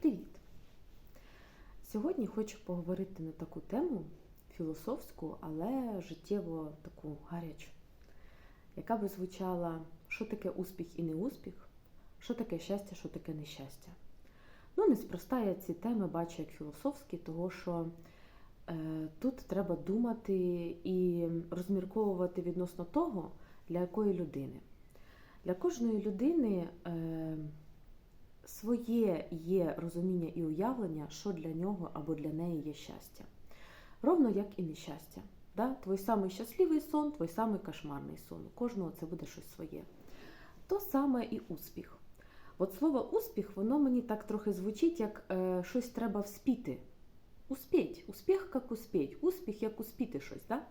Привіт! Сьогодні хочу поговорити на таку тему філософську, але життєво таку гарячу, яка би звучала, що таке успіх і неуспіх, що таке щастя, що таке нещастя. Ну, неспроста я ці теми бачу як філософські, того що е, тут треба думати і розмірковувати відносно того, для якої людини. Для кожної людини. Е, своє є розуміння і уявлення, що для нього або для неї є щастя. Ровно як і нещастя. Да? Твій самий щасливий сон, твій самий кошмарний сон. У кожного це буде щось своє. То саме і успіх. От слово успіх, воно мені так трохи звучить, як е, щось треба вспіти. Успіть, успіх як успіть, успіх як успіти щось. Да?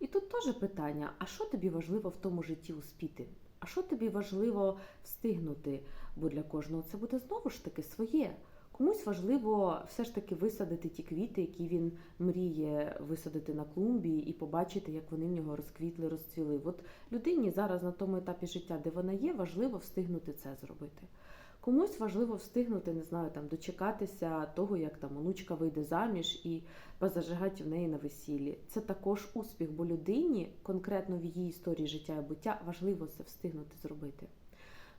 І тут теж питання: а що тобі важливо в тому житті успіти? А що тобі важливо встигнути? Бо для кожного це буде знову ж таки своє. Комусь важливо все ж таки висадити ті квіти, які він мріє висадити на клумбі, і побачити, як вони в нього розквітли, розцвіли. От людині зараз на тому етапі життя, де вона є, важливо встигнути це зробити. Комусь важливо встигнути, не знаю, там дочекатися того, як там онучка вийде заміж і позажигати в неї на весіллі. Це також успіх, бо людині, конкретно в її історії життя і буття, важливо це встигнути зробити.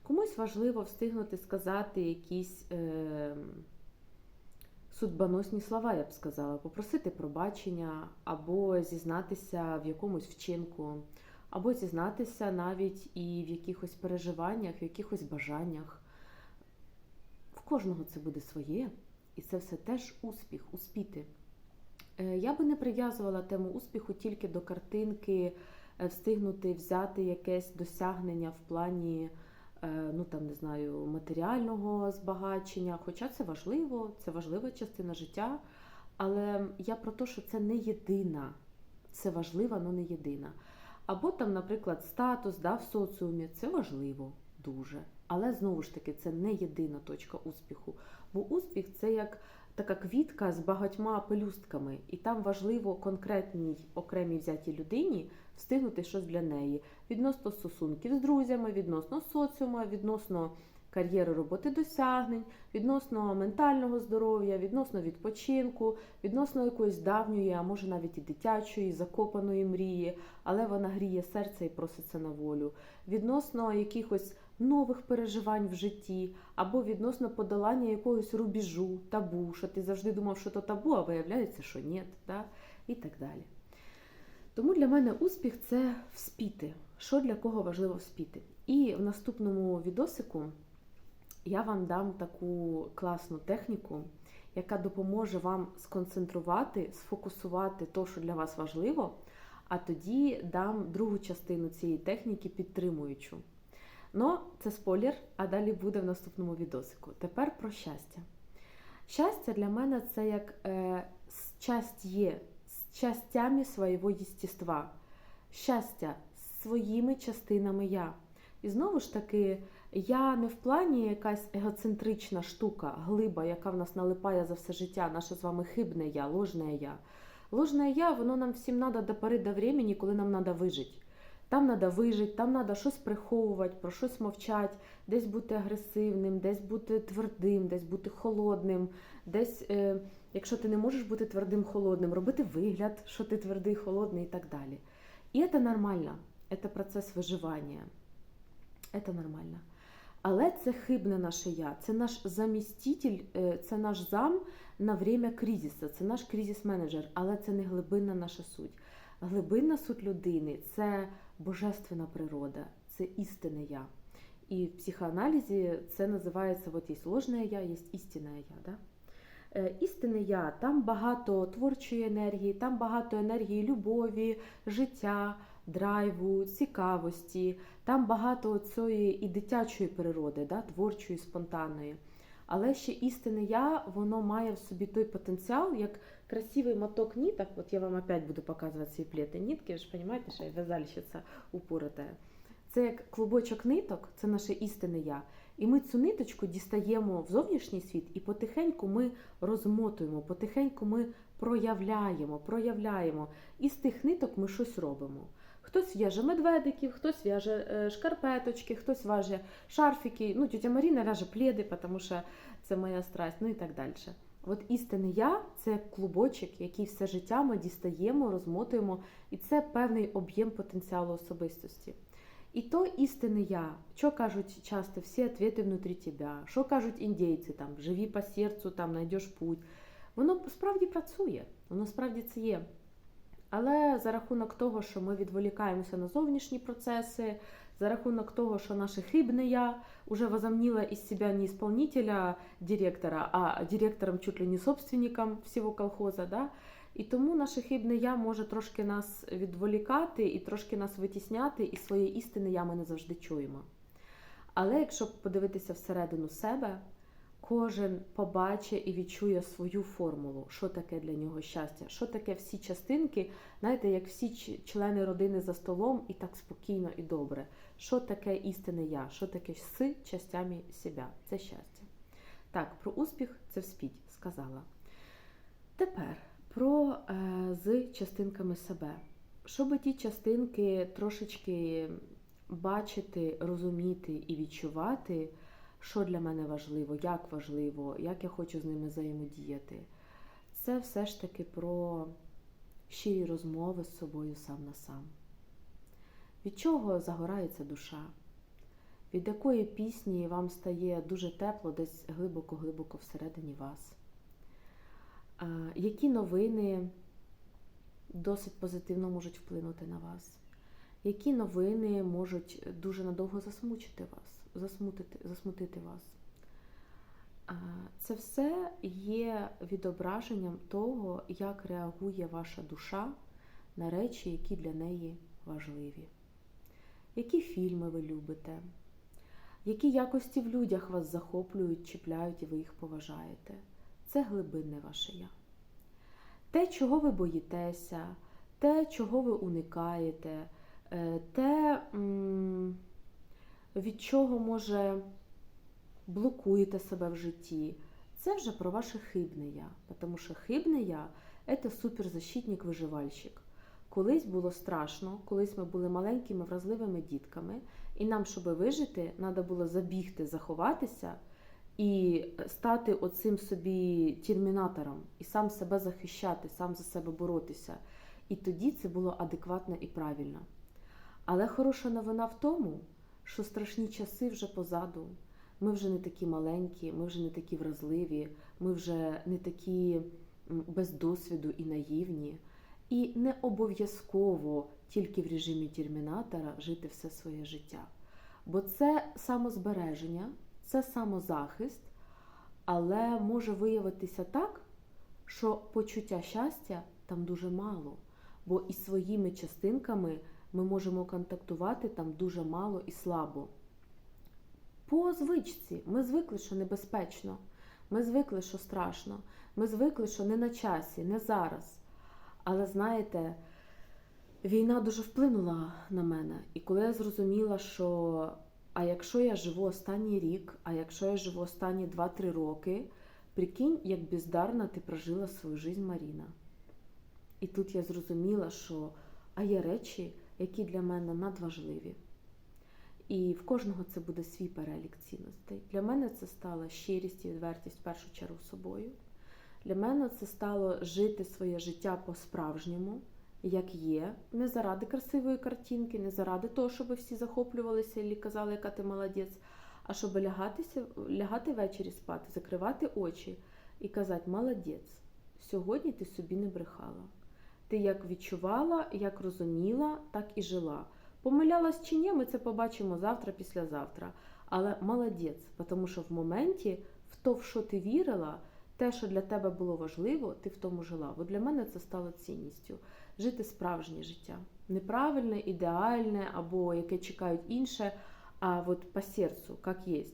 Комусь важливо встигнути сказати якісь е, судьбоносні слова, я б сказала, попросити пробачення, або зізнатися в якомусь вчинку, або зізнатися навіть і в якихось переживаннях, в якихось бажаннях. Кожного це буде своє, і це все теж успіх, успіти. Е, я би не прив'язувала тему успіху тільки до картинки, е, встигнути взяти якесь досягнення в плані. Е, ну там не знаю, матеріального збагачення. Хоча це важливо, це важлива частина життя. Але я про те, що це не єдина, це важлива, але не єдина. Або там, наприклад, статус да, в соціумі це важливо дуже. Але знову ж таки, це не єдина точка успіху. Бо успіх це як така квітка з багатьма пелюстками, і там важливо конкретній окремій взятій людині встигнути щось для неї відносно стосунків з друзями, відносно соціума, відносно кар'єри роботи досягнень, відносно ментального здоров'я, відносно відпочинку, відносно якоїсь давньої, а може навіть і дитячої, закопаної мрії, але вона гріє серце і проситься на волю, відносно якихось нових переживань в житті, або відносно подолання якогось рубіжу, табу, що ти завжди думав, що то табу, а виявляється, що ні, да? і так далі. Тому для мене успіх це вспіти. Що для кого важливо вспіти. І в наступному відосику я вам дам таку класну техніку, яка допоможе вам сконцентрувати, сфокусувати те, що для вас важливо, а тоді дам другу частину цієї техніки підтримуючу. Ну, це спойлер, а далі буде в наступному відосику. Тепер про щастя. Щастя для мене це як е, часть є з частями свого єстіства. Щастя своїми частинами я. І знову ж таки, я не в плані якась егоцентрична штука, глиба, яка в нас налипає за все життя, наше з вами хибне я, ложне я. Ложне я, воно нам всім треба до пори до времени, коли нам треба вижити. Там треба вижити, там треба щось приховувати, про щось мовчати, десь бути агресивним, десь бути твердим, десь бути холодним, десь, е, якщо ти не можеш бути твердим, холодним, робити вигляд, що ти твердий, холодний і так далі. І це нормально, це процес виживання. Це нормально. Але це хибне наше я, це наш заміститель, е, це наш зам на время кризису, це наш кризис-менеджер, але це не глибинна наша суть. Глибинна суть людини це божественна природа, це істинне я. І в психоаналізі це називається от є ложне я, є істинне я. Да? Е, істинне я, там багато творчої енергії, там багато енергії любові, життя, драйву, цікавості, там багато цієї і дитячої природи, да, творчої, спонтанної. Але ще істинне я, воно має в собі той потенціал, як красивий моток ниток. От я вам опять буду показувати ці плети нитки, ви ж розумієте, що я в'язальщиця упорота. Це як клубочок ниток, це наше істинне я. І ми цю ниточку дістаємо в зовнішній світ, і потихеньку ми розмотуємо, потихеньку ми проявляємо, проявляємо. І з тих ниток ми щось робимо. Хтось в'яже медведиків, хтось в'яже е, шкарпеточки, хтось в'яже шарфики. Ну, тетя Маріна в'яже пледи, тому що це моя страсть, ну і так далі. От істинне я це клубочок, який все життя ми дістаємо, розмотуємо, і це певний об'єм потенціалу особистості. І то істинне я, що кажуть часто всі відповіді внутрі тебе, що кажуть індійці, там живі по серцю, там знайдеш путь. Воно справді працює, воно справді це є. Але за рахунок того, що ми відволікаємося на зовнішні процеси, за рахунок того, що наше хибне я уже возомнила из себя не исполнителя директора, а директором чуть ли не собственником всього колхоза, да? І тому наше хибне я може трошки нас відволікати і трошки нас витісняти, і своєї істини я ми не завжди чуємо. Але якщо подивитися всередину себе, кожен побачить і відчує свою формулу, що таке для нього щастя, що таке всі частинки, знаєте, як всі члени родини за столом, і так спокійно і добре. Що таке істинне я, що таке з частями себе. Це щастя. Так, про успіх це вспіть сказала. Тепер про е, з частинками себе. Щоб ті частинки трошечки бачити, розуміти і відчувати, що для мене важливо, як важливо, як я хочу з ними взаємодіяти. Це все ж таки про щирі розмови з собою сам на сам. Від чого загорається душа? Від якої пісні вам стає дуже тепло десь глибоко-глибоко всередині вас? Які новини досить позитивно можуть вплинути на вас? Які новини можуть дуже надовго засмучити вас, засмутити, засмутити вас? Це все є відображенням того, як реагує ваша душа на речі, які для неї важливі. Які фільми ви любите? Які якості в людях вас захоплюють, чіпляють і ви їх поважаєте? Це глибинне ваше я. Те, чого ви боїтеся, те, чого ви уникаєте, е, те, від чого, може, блокуєте себе в житті, це вже про ваше хибне я. Тому що хибне я це суперзащитник-виживальщик. Колись було страшно, колись ми були маленькими вразливими дітками, і нам, щоб вижити, треба було забігти, заховатися і стати оцим собі термінатором, і сам себе захищати, сам за себе боротися. І тоді це було адекватно і правильно. Але хороша новина в тому, що страшні часи вже позаду. Ми вже не такі маленькі, ми вже не такі вразливі, ми вже не такі без досвіду і наївні. І не обов'язково тільки в режимі термінатора жити все своє життя. Бо це самозбереження, це самозахист, але може виявитися так, що почуття щастя там дуже мало, бо із своїми частинками ми можемо контактувати там дуже мало і слабо. По звичці ми звикли, що небезпечно, ми звикли, що страшно, ми звикли, що не на часі, не зараз. Але знаєте, війна дуже вплинула на мене. І коли я зрозуміла, що а якщо я живу останній рік, а якщо я живу останні 2-3 роки, прикинь, як бездарно ти прожила свою життя Маріна. І тут я зрозуміла, що а є речі, які для мене надважливі. І в кожного це буде свій перелік цінностей. Для мене це стала щирість і відвертість в першу чергу собою. Для мене це стало жити своє життя по-справжньому, як є, не заради красивої картинки, не заради того, щоб всі захоплювалися і казали, яка ти молодець, а щоб лягатися, лягати ввечері спати, закривати очі і казати, молодець, сьогодні ти собі не брехала. Ти як відчувала, як розуміла, так і жила. Помилялась чи ні, ми це побачимо завтра, післязавтра. Але молодець, тому що в моменті, в то, в що ти вірила, те, що для тебе було важливо, ти в тому жила. Бо для мене це стало цінністю. Жити справжнє життя. Неправильне, ідеальне або яке чекають інше, а от по серцю, як є.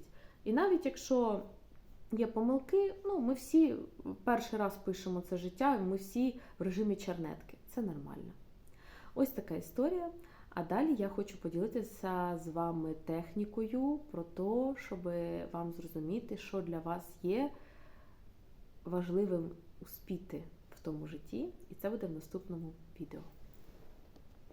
І навіть якщо є помилки, ну ми всі перший раз пишемо це життя, ми всі в режимі чернетки. Це нормально. Ось така історія. А далі я хочу поділитися з вами технікою про те, щоб вам зрозуміти, що для вас є важливим успіти в тому житті, і це буде в наступному відео.